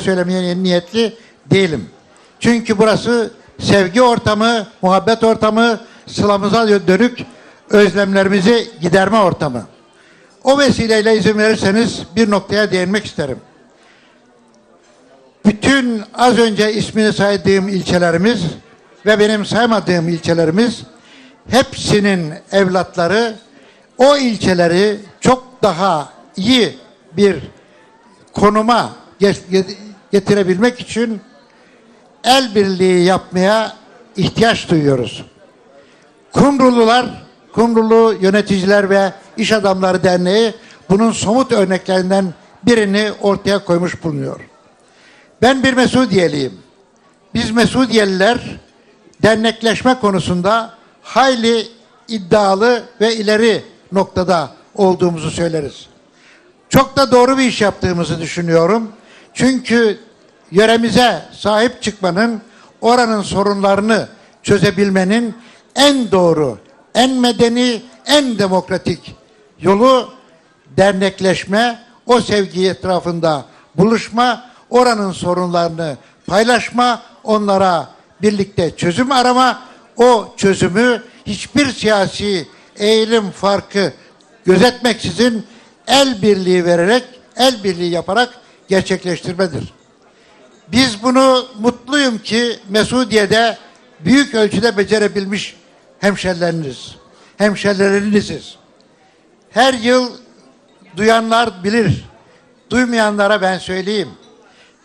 söylemeye niyetli değilim. Çünkü burası sevgi ortamı, muhabbet ortamı, sılamıza dönük özlemlerimizi giderme ortamı. O vesileyle izin verirseniz bir noktaya değinmek isterim. Bütün az önce ismini saydığım ilçelerimiz ve benim saymadığım ilçelerimiz hepsinin evlatları o ilçeleri çok daha iyi bir konuma getirebilmek için el birliği yapmaya ihtiyaç duyuyoruz. Kumrulular, Kumrulu Yöneticiler ve İş Adamları Derneği bunun somut örneklerinden birini ortaya koymuş bulunuyor. Ben bir Mesudiyeliyim. Biz Mesudiyeliler dernekleşme konusunda hayli iddialı ve ileri noktada olduğumuzu söyleriz. Çok da doğru bir iş yaptığımızı düşünüyorum. Çünkü yöremize sahip çıkmanın, oranın sorunlarını çözebilmenin en doğru, en medeni, en demokratik yolu dernekleşme, o sevgi etrafında buluşma, oranın sorunlarını paylaşma, onlara birlikte çözüm arama, o çözümü hiçbir siyasi eğilim farkı gözetmeksizin el birliği vererek, el birliği yaparak gerçekleştirmedir. Biz bunu mutluyum ki Mesudiye'de büyük ölçüde becerebilmiş hemşerileriniz, hemşerileriniziz. Her yıl duyanlar bilir, duymayanlara ben söyleyeyim.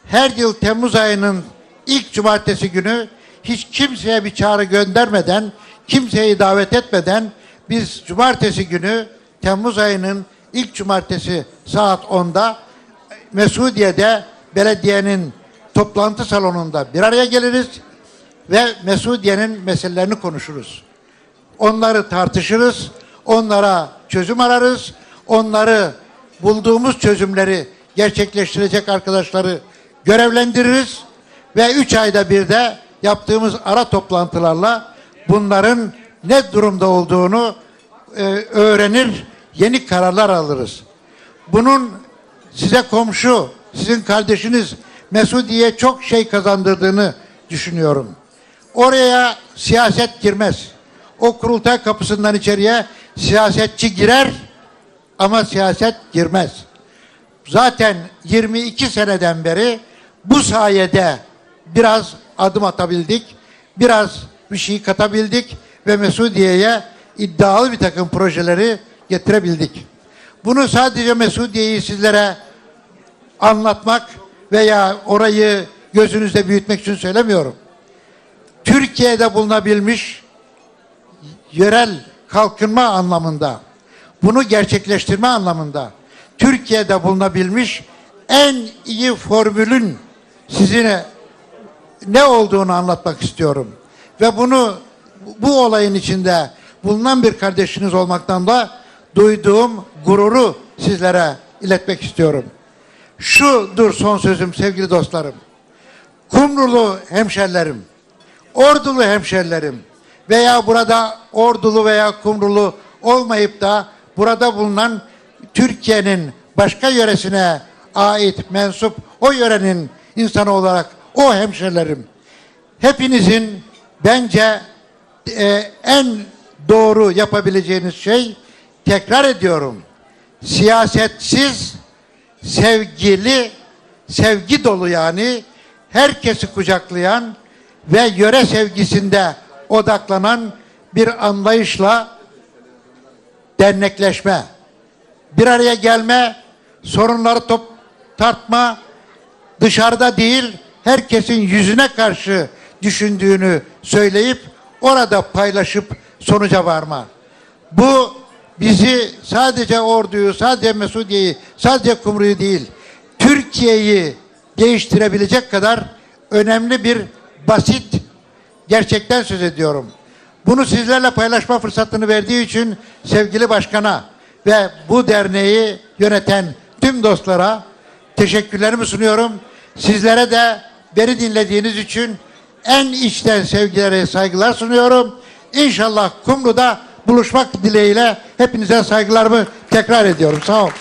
Her yıl Temmuz ayının ilk cumartesi günü hiç kimseye bir çağrı göndermeden, kimseyi davet etmeden biz cumartesi günü Temmuz ayının ilk cumartesi saat 10'da Mesudiye'de belediyenin toplantı salonunda bir araya geliriz ve Mesudiye'nin meselelerini konuşuruz. Onları tartışırız, onlara çözüm ararız, onları bulduğumuz çözümleri gerçekleştirecek arkadaşları görevlendiririz ve üç ayda bir de yaptığımız ara toplantılarla bunların ne durumda olduğunu e, öğrenir, yeni kararlar alırız. Bunun size komşu, sizin kardeşiniz Mesudiye çok şey kazandırdığını düşünüyorum. Oraya siyaset girmez. O kurultay kapısından içeriye siyasetçi girer ama siyaset girmez. Zaten 22 seneden beri bu sayede biraz adım atabildik, biraz bir şey katabildik ve Mesudiye'ye iddialı bir takım projeleri getirebildik. Bunu sadece Mesudiye'yi sizlere anlatmak veya orayı gözünüzde büyütmek için söylemiyorum. Türkiye'de bulunabilmiş yerel kalkınma anlamında, bunu gerçekleştirme anlamında Türkiye'de bulunabilmiş en iyi formülün sizine ne olduğunu anlatmak istiyorum. Ve bunu bu olayın içinde bulunan bir kardeşiniz olmaktan da duyduğum gururu sizlere iletmek istiyorum. Şudur son sözüm sevgili dostlarım. Kumrulu hemşerilerim, Ordulu hemşerilerim veya burada Ordulu veya Kumrulu olmayıp da burada bulunan Türkiye'nin başka yöresine ait mensup o yörenin insanı olarak o hemşerilerim hepinizin bence e, en doğru yapabileceğiniz şey tekrar ediyorum. Siyasetsiz, sevgili, sevgi dolu yani herkesi kucaklayan ve yöre sevgisinde odaklanan bir anlayışla dernekleşme, bir araya gelme, sorunları top tartma, dışarıda değil herkesin yüzüne karşı düşündüğünü söyleyip orada paylaşıp sonuca varma. Bu bizi sadece orduyu, sadece Mesudiye'yi, sadece Kumru'yu değil, Türkiye'yi değiştirebilecek kadar önemli bir basit gerçekten söz ediyorum. Bunu sizlerle paylaşma fırsatını verdiği için sevgili başkana ve bu derneği yöneten tüm dostlara teşekkürlerimi sunuyorum. Sizlere de beni dinlediğiniz için en içten sevgileri, saygılar sunuyorum. İnşallah Kumru'da buluşmak dileğiyle hepinize saygılarımı tekrar ediyorum. Sağ olun.